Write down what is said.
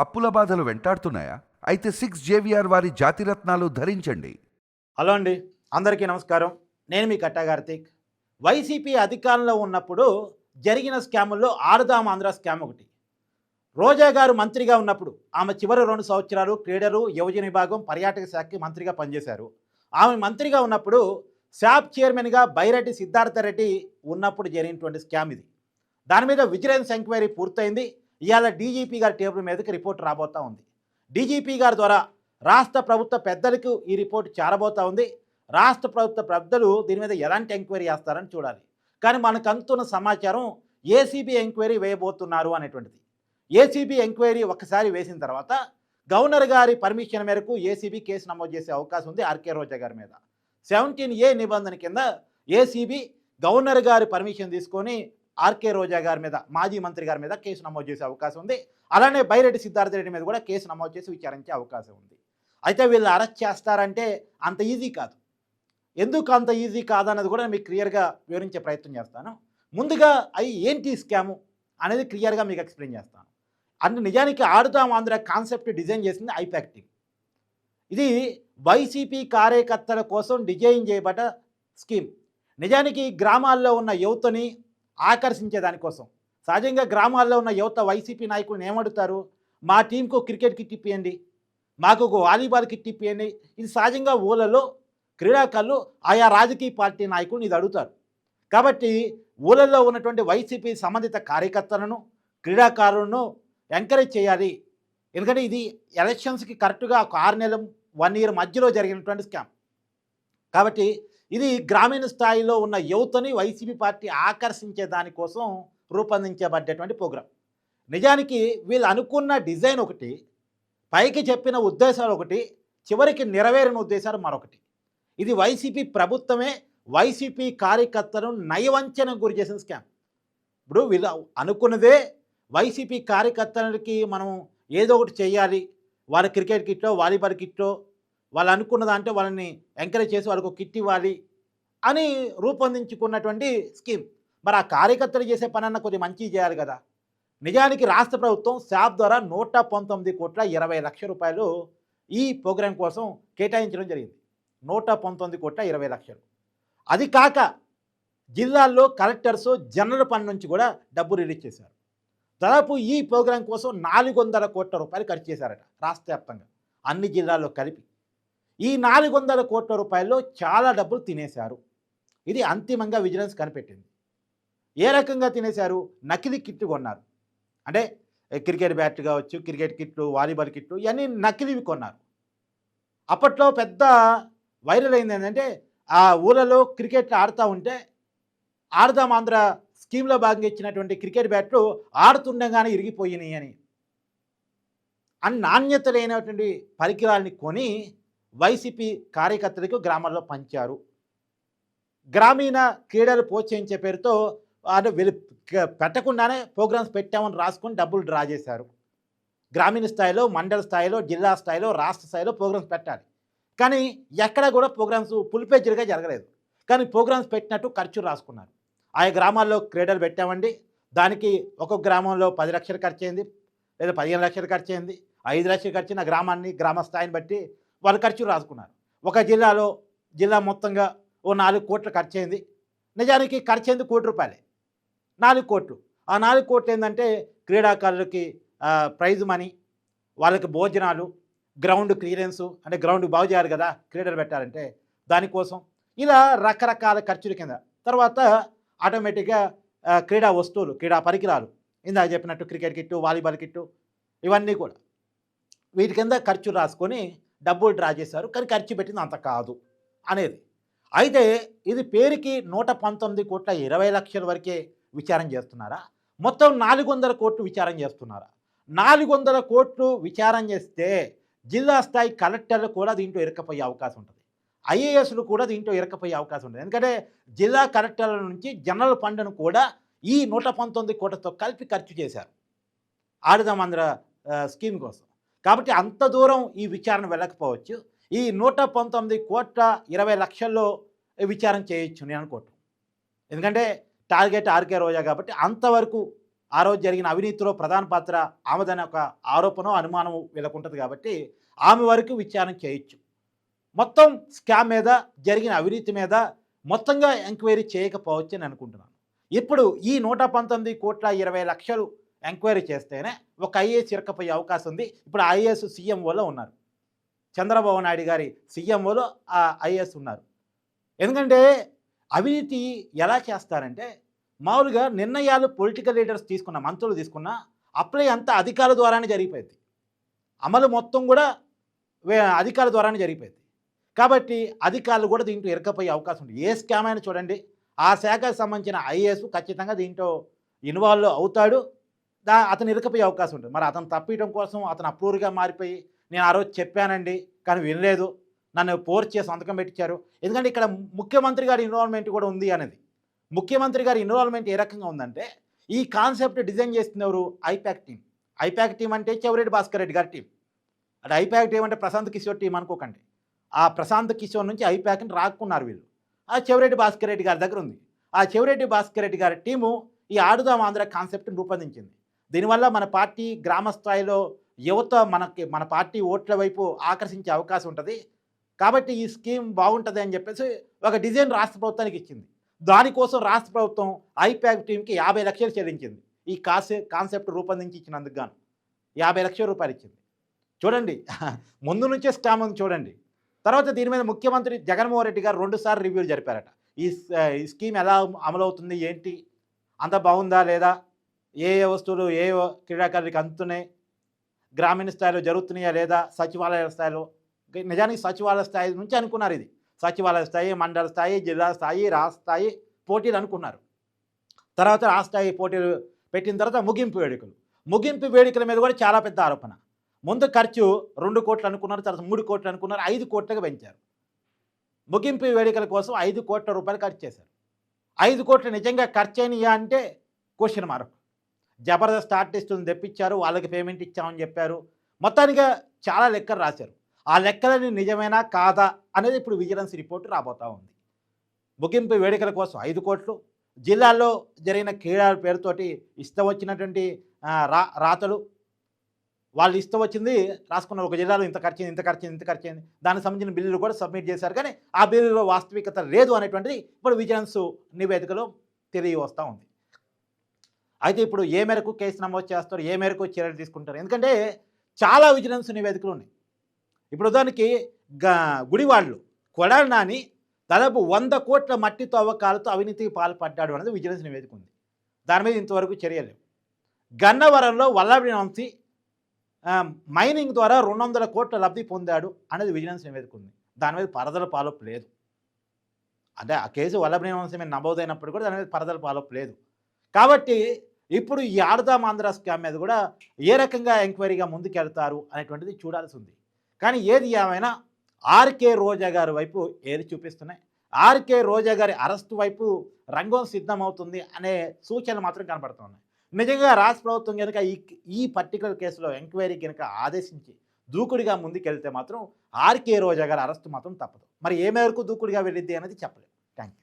అప్పుల బాధలు వెంటాడుతున్నాయా? అయితే సిక్స్ జేవిఆర్ వారి జాతిరత్నాలు ధరించండి. హలో అండి అందరికీ నమస్కారం. నేను మీ కట్టా కార్తీక్. వైసీపీ అధికారంలో ఉన్నప్పుడు జరిగిన స్కాముల్లో ఆరుదాం ఆంధ్ర స్కామ్ ఒకటి. రోజా గారు మంత్రిగా ఉన్నప్పుడు ఆమె చివరి రెండు సంవత్సరాలు క్రీడలు యువజన విభాగం పర్యాటక శాఖకి మంత్రిగా పనిచేశారు. ఆమె మంత్రిగా ఉన్నప్పుడు శాప్ చైర్మన్గా బైరెడ్డి సిద్ధార్థ రెడ్డి ఉన్నప్పుడు జరిగినటువంటి స్కామ్ ఇది. దాని మీద విజిలెన్స్ ఎంక్వైరీ పూర్తయింది. ఇవాళ డీజీపీ గారి టేబుల్ మీదకి రిపోర్ట్ రాబోతా ఉంది. డీజీపీ గారి ద్వారా రాష్ట్ర ప్రభుత్వ పెద్దలకు ఈ రిపోర్ట్ చేరబోతూ ఉంది. రాష్ట్ర ప్రభుత్వ పెద్దలు దీని మీద ఎలాంటి ఎంక్వైరీ చేస్తారని చూడాలి. కానీ మనకు అందుతున్న సమాచారం ఏసీబీ ఎంక్వైరీ వేయబోతున్నారు అనేటువంటిది. ఏసీబీ ఎంక్వైరీ ఒకసారి వేసిన తర్వాత గవర్నర్ గారి పర్మిషన్ మేరకు ఏసీబీ కేసు నమోదు చేసే అవకాశం ఉంది ఆర్కే రోజా గారి మీద. సెవెంటీన్ ఏ నిబంధన కింద ఏసీబీ గవర్నర్ గారి పర్మిషన్ తీసుకొని ఆర్కే రోజా గారి మీద మాజీ మంత్రి గారి మీద కేసు నమోదు చేసే అవకాశం ఉంది. అలానే బైరెడ్డి సిద్ధార్థ రెడ్డి మీద కూడా కేసు నమోదు చేసి విచారించే అవకాశం ఉంది. అయితే వీళ్ళు అరెస్ట్ చేస్తారంటే అంత ఈజీ కాదు. ఎందుకు అంత ఈజీ కాదన్నది కూడా మీకు క్లియర్గా వివరించే ప్రయత్నం చేస్తాను. ముందుగా అవి ఏంటి స్కాము అనేది క్లియర్గా మీకు ఎక్స్ప్లెయిన్ చేస్తాను. అంటే నిజానికి ఆడుతాం ఆంధ్ర కాన్సెప్ట్ డిజైన్ చేసింది ఐపాక్ టీమ్ ఇది వైసీపీ కార్యకర్తల కోసం డిజైన్ చేయబడ్డ స్కీమ్. నిజానికి గ్రామాల్లో ఉన్న యువతని ఆకర్షించే దానికోసం సహజంగా గ్రామాల్లో ఉన్న యువత వైసీపీ నాయకులను ఏమడుతారు మా టీంకు క్రికెట్ కిట్ ఇప్పియండి మాకు ఒక వాలీబాల్ కిట్ ఇప్పియండి ఇది సహజంగా ఊళ్ళలో క్రీడాకారులు ఆయా రాజకీయ పార్టీ నాయకులను ఇది అడుగుతారు. కాబట్టి ఊళ్ళల్లో ఉన్నటువంటి వైసీపీ సంబంధిత కార్యకర్తలను క్రీడాకారులను ఎంకరేజ్ చేయాలి. ఎందుకంటే ఇది ఎలక్షన్స్కి కరెక్ట్గా ఒక ఆరు నెలలు వన్ ఇయర్ మధ్యలో జరిగినటువంటి స్కామ్ కాబట్టి ఇది గ్రామీణ స్థాయిలో ఉన్న యువతని వైసీపీ పార్టీ ఆకర్షించే దానికోసం రూపొందించబడ్డటువంటి ప్రోగ్రాం. నిజానికి వీళ్ళు అనుకున్న డిజైన్ ఒకటి పైకి చెప్పిన ఉద్దేశాలు ఒకటి చివరికి నెరవేరిన ఉద్దేశాలు మరొకటి. ఇది వైసీపీ ప్రభుత్వమే వైసీపీ కార్యకర్తలను నయవంచనకు గురి చేసిన స్కామ్. ఇప్పుడు వీళ్ళు అనుకున్నదే వైసీపీ కార్యకర్తలకి మనం ఏదో ఒకటి చేయాలి. వాళ్ళ క్రికెట్ కిట్లో వాలీబాల్ కిట్లో వాళ్ళు అనుకున్న దాంట్లో వాళ్ళని ఎంకరేజ్ చేసి వాళ్ళకు కిట్ ఇవ్వాలి అని రూపొందించుకున్నటువంటి స్కీమ్ మరి ఆ కార్యకర్తలు చేసే పని అన్న కొద్దిగా మంచి చేయాలి కదా. నిజానికి రాష్ట్ర ప్రభుత్వం శాప్ ద్వారా నూట పంతొమ్మిది కోట్ల ఇరవై లక్షల రూపాయలు ఈ ప్రోగ్రాం కోసం కేటాయించడం జరిగింది. నూట పంతొమ్మిది కోట్ల ఇరవై లక్షలు. అది కాక జిల్లాల్లో కలెక్టర్స్ జనరల్ పని నుంచి కూడా డబ్బు రిలీజ్ చేశారు. దాదాపు ఈ ప్రోగ్రాం కోసం నాలుగు వందల కోట్ల రూపాయలు ఖర్చు చేశారట రాష్ట్ర వ్యాప్తంగా. అన్ని జిల్లాల్లో కలిపి. ఈ నాలుగు వందల కోట్ల రూపాయల్లో చాలా డబ్బులు తినేశారు. ఇది అంతిమంగా విజిలెన్స్ కనిపెట్టింది. ఏ రకంగా తినేశారు? నకిలీ కిట్లు కొన్నారు. అంటే క్రికెట్ బ్యాట్ కావచ్చు క్రికెట్ కిట్లు వాలీబాల్ కిట్లు ఇవన్నీ నకిలీవి కొన్నారు. అప్పట్లో పెద్ద వైరల్ అయింది ఏంటంటే ఆ ఊళ్ళలో క్రికెట్ ఆడుతూ ఉంటే ఆడదాం ఆంధ్ర స్కీమ్లో భాగంగా ఇచ్చినటువంటి క్రికెట్ బ్యాట్లు ఆడుతుండగానే ఇరిగిపోయినాయి అని. అన్ నాణ్యత లేనటువంటి పరికరాలని కొని వైసీపీ కార్యకర్తలకు గ్రామాల్లో పంచారు. గ్రామీణ క్రీడలు ప్రోత్సహించే పేరుతో అంటే వెలు పెట్టకుండానే ప్రోగ్రామ్స్ పెట్టామని రాసుకొని డబ్బులు డ్రా చేశారు. గ్రామీణ స్థాయిలో మండల స్థాయిలో జిల్లా స్థాయిలో రాష్ట్ర స్థాయిలో ప్రోగ్రామ్స్ పెట్టాలి. కానీ ఎక్కడ కూడా ప్రోగ్రామ్స్ పులిపేజీలుగా జరగలేదు. కానీ ప్రోగ్రామ్స్ పెట్టినట్టు ఖర్చు రాసుకున్నారు. ఆయా గ్రామాల్లో క్రీడలు పెట్టామండి. దానికి ఒక్కొక్క గ్రామంలో పది లక్షలు ఖర్చు అయింది లేదా పదిహేను లక్షలు ఖర్చు అయింది ఐదు లక్షలు ఖర్చు నా గ్రామాన్ని గ్రామ స్థాయిని బట్టి వాళ్ళు ఖర్చు రాసుకున్నారు. ఒక జిల్లాలో జిల్లా మొత్తంగా ఓ నాలుగు కోట్లు ఖర్చు అయింది నిజానికి ఖర్చు అయింది కోటి రూపాయలే. నాలుగు కోట్లు. ఆ నాలుగు కోట్లు ఏంటంటే క్రీడాకారులకి ప్రైజ్ మనీ వాళ్ళకి భోజనాలు గ్రౌండ్ క్లియరెన్సు అంటే గ్రౌండ్ బాగు చేయాలి కదా క్రీడలు పెట్టాలంటే దానికోసం. ఇలా రకరకాల ఖర్చుల కింద. తర్వాత ఆటోమేటిక్గా క్రీడా వస్తువులు క్రీడా పరికరాలు. ఇందాక చెప్పినట్టు క్రికెట్ కిట్టు వాలీబాల్ కిట్టు ఇవన్నీ కూడా. వీటి కింద ఖర్చు రాసుకొని డబ్బులు డ్రా చేశారు కానీ ఖర్చు పెట్టింది అంత కాదు అనేది. అయితే ఇది పేరుకి నూట పంతొమ్మిది కోట్ల ఇరవై లక్షల వరకే విచారం చేస్తున్నారా? మొత్తం నాలుగు వందల కోట్లు విచారం చేస్తున్నారా? నాలుగు వందల కోట్లు విచారం చేస్తే జిల్లా స్థాయి కలెక్టర్లు కూడా దీంట్లో ఇరకపోయే అవకాశం ఉంటుంది. ఐఏఎస్లు కూడా దీంట్లో ఇరకపోయే అవకాశం ఉంటుంది. ఎందుకంటే జిల్లా కలెక్టర్ల నుంచి జనరల్ ఫండ్ను కూడా ఈ నూట పంతొమ్మిది కోట్లతో కలిపి ఖర్చు చేశారు. ఆడుదామంధ్ర స్కీమ్ కోసం. కాబట్టి అంత దూరం ఈ విచారణ వెళ్ళకపోవచ్చు. ఈ నూట పంతొమ్మిది కోట్ల ఇరవై లక్షల్లో విచారణ చేయొచ్చు నేను అనుకోవటం. ఎందుకంటే టార్గెట్ ఆర్కే రోజా కాబట్టి అంతవరకు ఆ రోజు జరిగిన అవినీతిలో ప్రధాన పాత్ర ఆమెదని ఒక ఆరోపణ అనుమానం వీళ్ళకుంటుంది కాబట్టి ఆమె వరకు విచారణ చేయొచ్చు. మొత్తం స్కామ్ మీద జరిగిన అవినీతి మీద మొత్తంగా ఎంక్వైరీ చేయకపోవచ్చు అని అనుకుంటున్నాను. ఇప్పుడు ఈ నూట పంతొమ్మిది కోట్ల ఇరవై లక్షలు ఎంక్వైరీ చేస్తేనే ఒక ఐఏఎస్ ఇరకపోయే అవకాశం ఉంది. ఇప్పుడు ఐఏఎస్ సీఎంఓలో ఉన్నారు. చంద్రబాబు నాయుడు గారి సీఎంఓలో ఆ ఐఏఎస్ ఉన్నారు. ఎందుకంటే అవినీతి ఎలా చేస్తారంటే మామూలుగా నిర్ణయాలు పొలిటికల్ లీడర్స్ తీసుకున్న మంత్రులు తీసుకున్న అప్లై అంతా అధికారుల ద్వారానే జరిగిపోయింది. అమలు మొత్తం కూడా అధికారుల ద్వారానే జరిగిపోయింది. కాబట్టి అధికారులు కూడా దీంట్లో ఇరకపోయే అవకాశం ఉంది. ఏ స్కామ్ అయినా చూడండి. ఆ శాఖకు సంబంధించిన ఐఏఎస్ ఖచ్చితంగా దీంట్లో ఇన్వాల్వ్ అవుతాడు. దా అతను ఇరకపోయే అవకాశం ఉంటుంది. మరి అతను తప్పియడం కోసం అతను అప్రూవ్గా మారిపోయి నేను ఆ రోజు చెప్పానండి కానీ వినలేదు. నన్ను పోర్ చేసి సంతకం పెట్టించారు ఎందుకంటే ఇక్కడ ముఖ్యమంత్రి గారి ఇన్వాల్వ్మెంట్ కూడా ఉంది అనేది. ముఖ్యమంత్రి గారి ఇన్వాల్వ్మెంట్ ఏ రకంగా ఉందంటే ఈ కాన్సెప్ట్ డిజైన్ చేస్తుంది ఎవరు? I-PAC team. ఐపాక్ టీం అంటే చెవిరెడ్డి భాస్కర్ రెడ్డి గారి టీం. అంటే ఐపాక్ టీం అంటే ప్రశాంత్ కిషోర్ టీం అనుకోకండి. ఆ ప్రశాంత్ కిషోర్ నుంచి ఐపాక్ని రాక్కున్నారు వీళ్ళు. ఆ చెవిరెడ్డి భాస్కర్ రెడ్డి గారి దగ్గర ఉంది. ఆ చెవిరెడ్డి భాస్కర్ రెడ్డి గారి టీము ఈ ఆడుదాం ఆంధ్ర కాన్సెప్ట్ని రూపొందించింది. దీనివల్ల మన పార్టీ గ్రామ స్థాయిలో యువత మనకి మన పార్టీ ఓట్ల వైపు ఆకర్షించే అవకాశం ఉంటుంది. కాబట్టి ఈ స్కీమ్ బాగుంటుంది అని చెప్పేసి ఒక డిజైన్ రాష్ట్ర ప్రభుత్వానికి ఇచ్చింది. దానికోసం రాష్ట్ర ప్రభుత్వం ఐప్యాక్ టీంకి యాభై లక్షలు చెల్లించింది. ఈ కాసే కాన్సెప్ట్ రూపొందించి ఇచ్చినందుకు గాను యాభై లక్షల రూపాయలు ఇచ్చింది. చూడండి ముందు నుంచే స్కామ్ ఉంది చూడండి. తర్వాత దీని మీద ముఖ్యమంత్రి జగన్మోహన్ రెడ్డి గారు రెండుసార్లు రివ్యూలు జరిపారట. ఈ స్- ఈ స్కీమ్ ఎలా అమలవుతుంది ఏంటి? అంత బాగుందా లేదా? ఏ ఏ వస్తువులు ఏ ఏ క్రీడాకారులకు అందుతున్నాయి? గ్రామీణ స్థాయిలో జరుగుతున్నాయా లేదా? సచివాలయ స్థాయిలో? నిజానికి సచివాలయ స్థాయి నుంచి అనుకున్నారు ఇది. సచివాలయ స్థాయి మండల స్థాయి జిల్లా స్థాయి రాష్ట్ర స్థాయి పోటీలు అనుకున్నారు. తర్వాత రాష్ట్ర స్థాయి పోటీలు పెట్టిన తర్వాత ముగింపు వేడుకలు. ముగింపు వేడుకల మీద కూడా చాలా పెద్ద ఆరోపణ. ముందు ఖర్చు రెండు కోట్లు అనుకున్నారు తర్వాత మూడు కోట్లు అనుకున్నారు ఐదు కోట్లుగా పెంచారు. ముగింపు వేడుకల కోసం ఐదు కోట్ల రూపాయలు ఖర్చు చేశారు. ఐదు కోట్లు నిజంగా ఖర్చు అంటే క్వశ్చన్ మార్క్. జబర్దస్త్ ఆర్టిస్టులను తెప్పించారు వాళ్ళకి పేమెంట్ ఇచ్చామని చెప్పారు. మొత్తానిగా చాలా లెక్కలు రాశారు. ఆ లెక్కలని నిజమేనా కాదా అనేది ఇప్పుడు విజిలెన్స్ రిపోర్ట్ రాబోతా ఉంది. ముగింపు వేడుకల కోసం ఐదు కోట్లు. జిల్లాలో జరిగిన క్రీడల పేరుతోటి ఇష్టం వచ్చినటువంటి రా రాతలు. వాళ్ళు ఇష్టం వచ్చింది రాసుకున్నారు. ఒక జిల్లాలో ఇంత ఖర్చింది ఇంత ఖర్చింది ఇంత ఖర్చింది దానికి సంబంధించిన బిల్లులు కూడా సబ్మిట్ చేశారు. కానీ ఆ బిల్లులో వాస్తవికత లేదు అనేటువంటిది ఇప్పుడు విజిలెన్స్ నివేదికలో తెలియ వస్తూ ఉంది. అయితే ఇప్పుడు ఏ మేరకు కేసు నమోదు చేస్తారు ఏ మేరకు చర్యలు తీసుకుంటారు? ఎందుకంటే చాలా విజిలెన్స్ నివేదికలు ఉన్నాయి. ఇప్పుడు ఉదాహరణకి గా గుడివాళ్ళు కొడాలి నాని దాదాపు వంద కోట్ల మట్టి తవ్వకాలతో అవినీతికి పాల్పడ్డాడు అనేది విజిలెన్స్ నివేదిక ఉంది. దాని మీద ఇంతవరకు చర్యలు గన్నవరంలో వల్లభి వంశీ మైనింగ్ ద్వారా రెండు వందల కోట్ల లబ్ధి పొందాడు అనేది విజిలెన్స్ నివేదిక ఉంది. దాని మీద పరదల పాలపు లేదు. అంటే ఆ కేసు వల్లభి వంశీ మీద నమోదైనప్పుడు కూడా దాని మీద పరదల పాలపు లేదు. కాబట్టి ఇప్పుడు ఈ ఆడదాం ఆంధ్ర స్కామ్ మీద కూడా ఏ రకంగా ఎంక్వైరీగా ముందుకెళ్తారు అనేటువంటిది చూడాల్సి ఉంది కానీ ఏది ఏమైనా ఆర్కే రోజా గారి వైపు ఏది చూపిస్తున్నాయి? ఆర్కే రోజా గారి అరెస్టు వైపు రంగం సిద్ధమవుతుంది అనే సూచనలు మాత్రం కనపడుతున్నాయి. నిజంగా రాష్ట్ర ప్రభుత్వం కనుక ఈ ఈ పర్టికులర్ కేసులో ఎంక్వైరీ కనుక ఆదేశించి దూకుడిగా ముందుకెళ్తే మాత్రం ఆర్కే రోజా గారి అరెస్టు మాత్రం తప్పదు. మరి ఏ మేరకు దూకుడిగా వెళ్ళిద్ది అనేది చెప్పలేదు థ్యాంక్ యూ